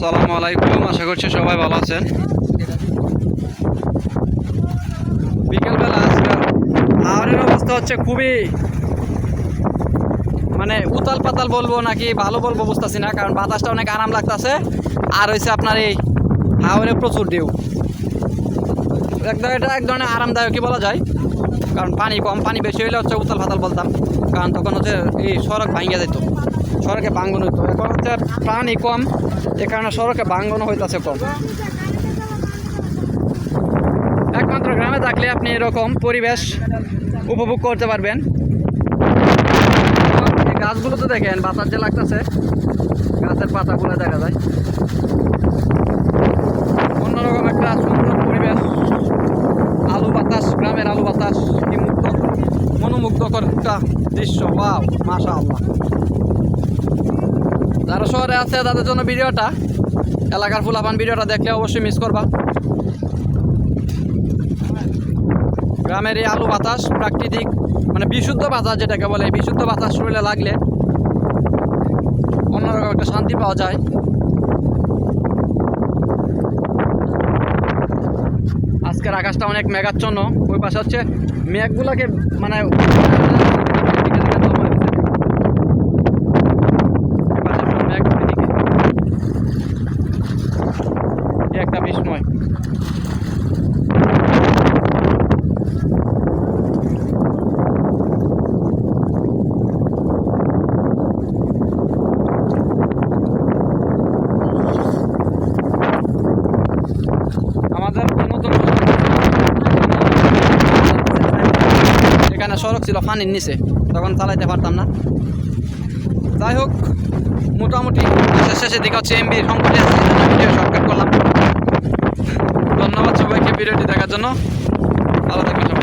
সালামু আলাইকুম, আশা করছি সবাই ভালো আছেন। বিকেলবেলা আজকাল হাওড়ের অবস্থা হচ্ছে খুবই মানে উতাল পাতাল বলব নাকি ভালো বলব বুঝতেছি না, কারণ বাতাসটা অনেক আরাম লাগতেছে। আর হয়েছে আপনার এই হাওড়ে প্রচুর ঢেউ। একদম এটা এক ধরনের আরামদায়কই বলা যায়, কারণ পানি কম, পানি বেশি হইলে হচ্ছে উতাল ফাতাল বলতাম, কারণ তখন হচ্ছে এই সড়ক ভাঙ্গিয়া যেত সড়কে ভাঙ্গন হইতো। এখন হচ্ছে পানি কম, এ কারণে সড়কে ভাঙ্গন হইতেছে কম। একমাত্র গ্রামে থাকলে আপনি এরকম পরিবেশ উপভোগ করতে পারবেন। গাছগুলো তো দেখেন, বাতাস যে লাগতেছে, গাছের পাতাগুলো দেখা যায়। অন্যরকম একটা সুন্দর পরিবেশ, আলু বাতাস, গ্রামের আলু বাতাস মনোমুগ্ধকর একটা দৃশ্য। বাও মাশা আল্লাহ যারা শহরে আছে, তাদের জন্য ভিডিওটা, এলাকার ফুলাপান ভিডিওটা দেখলে অবশ্যই মিস করবা। গ্রামের এই আলু বাতাস প্রাকৃতিক মানে বিশুদ্ধ বাতাস যেটাকে বলে, এই বিশুদ্ধ বাতাস শরীরে লাগলে অন্যরকম একটা শান্তি পাওয়া যায়। আজকের আকাশটা অনেক মেঘাচ্ছন্ন, ওই পাশে হচ্ছে মেঘগুলোকে মানে ওই পাশে সব মেঘ এদিকে। এই একটা বিস্ময় এখানে সড়ক ছিল ফানির নিচে, তখন চালাইতে পারতাম না। যাই হোক, মোটামুটি শেষের দিকে হচ্ছে এমবি সংকটে শর্টকাট করলাম। ভিডিওটি দেখার জন্য ভালো থাকবেন